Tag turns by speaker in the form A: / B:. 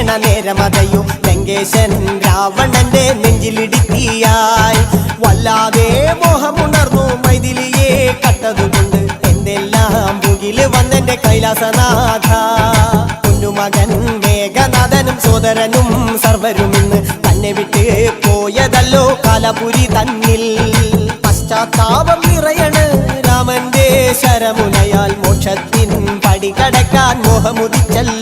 A: നനയണ അതയോ ലങ്കേശൻ രാവണന്റെ നെഞ്ചിലിടുക്കിയായി. വല്ലാതെ മോഹമുണർന്നു മൈഥിലിയെ കട്ടതുകൊണ്ട് എന്തെല്ലാം മുകിൽ വന്നെന്റെ കൈലാസനാഥ. കുഞ്ഞുമകൻ മേഘനാഥനും സോദരനും സർവരും ഇന്ന് തന്നെ വിട്ട് പോയതല്ലോ കാലപുരി തന്നിൽ. പശ്ചാത്താപം നിറയണ് രാമന്റെ ശരമുനയാൽ മോക്ഷത്തിൻ പടി കടക്കാൻ മോഹമുദിച്ചല്ലോ